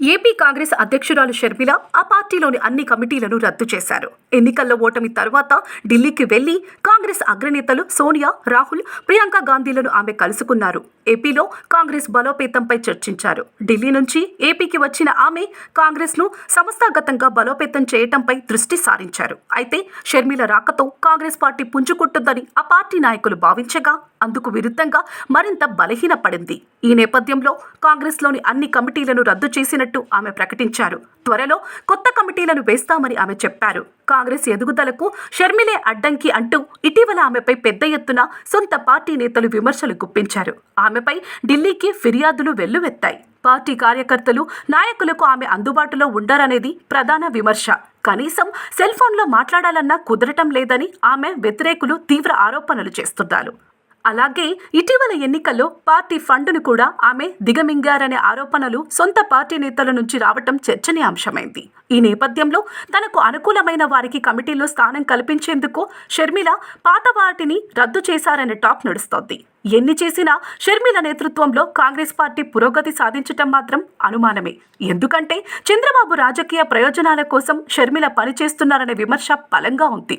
AP Congress అధ్యక్షురాలు షర్మిల ఆ పార్టీలోని అన్ని కమిటీలను రద్దు చేశారు. ఎన్నికల్లో ఓటమి తర్వాత ఢిల్లీకి వెళ్ళి కాంగ్రెస్ అగ్రనేతలు సోనియా రాహుల్ ప్రియాంక గాంధీలను ఆమె కలుసుకున్నారు. ఏపీలో కాంగ్రెస్ బలోపేతంపై చర్చించారు. ఢిల్లీ నుంచి ఏపీకి వచ్చిన ఆమె కాంగ్రెస్ను సంస్థాగతంగా బలోపేతం చేయటంపై దృష్టి సారించారు. అయితే షర్మిల రాకతో కాంగ్రెస్ పార్టీ పుంజుకుంటుందని ఆ పార్టీ నాయకులు భావించగా అందుకు విరుద్ధంగా మరింత బలహీనపడింది. ఈ నేపథ్యంలో కాంగ్రెస్లోని అన్ని కమిటీలను రద్దు చేసినట్టు ఆమె ప్రకటించారు. త్వరలో కొత్త కమిటీలను వేస్తామని ఆమె చెప్పారు. కాంగ్రెస్ ఎదుగుదలకు షర్మిలే అడ్డంకి అంటూ ఇటీవల ఆమెపై పెద్ద ఎత్తున సొంత పార్టీ నేతలు విమర్శలు గుప్పించారు. ఆమెపై ఢిల్లీకి ఫిర్యాదులు వెల్లువెత్తాయి. పార్టీ కార్యకర్తలు నాయకులకు ఆమె అందుబాటులో ఉండరనేది ప్రధాన విమర్శ. కనీసం సెల్ ఫోన్లో మాట్లాడాలన్నా కుదరటం లేదని ఆమె వ్యతిరేకులు తీవ్ర ఆరోపణలు చేస్తున్నారు. అలాగే ఇటీవల ఎన్నికల్లో పార్టీ ఫండును కూడా ఆమె దిగమింగారనే ఆరోపణలు సొంత పార్టీ నేతల నుంచి రావటం చర్చనీయాంశమైంది. ఈ నేపథ్యంలో తనకు అనుకూలమైన వారికి కమిటీలో స్థానం కల్పించేందుకు షర్మిల పాత వాటిని రద్దు చేశారనే టాక్ నడుస్తోంది. ఎన్ని చేసినా షర్మిల నేతృత్వంలో కాంగ్రెస్ పార్టీ పురోగతి సాధించటం మాత్రం అనుమానమే. ఎందుకంటే చంద్రబాబు రాజకీయ ప్రయోజనాల కోసం షర్మిల పనిచేస్తున్నారనే విమర్శ బలంగా ఉంది.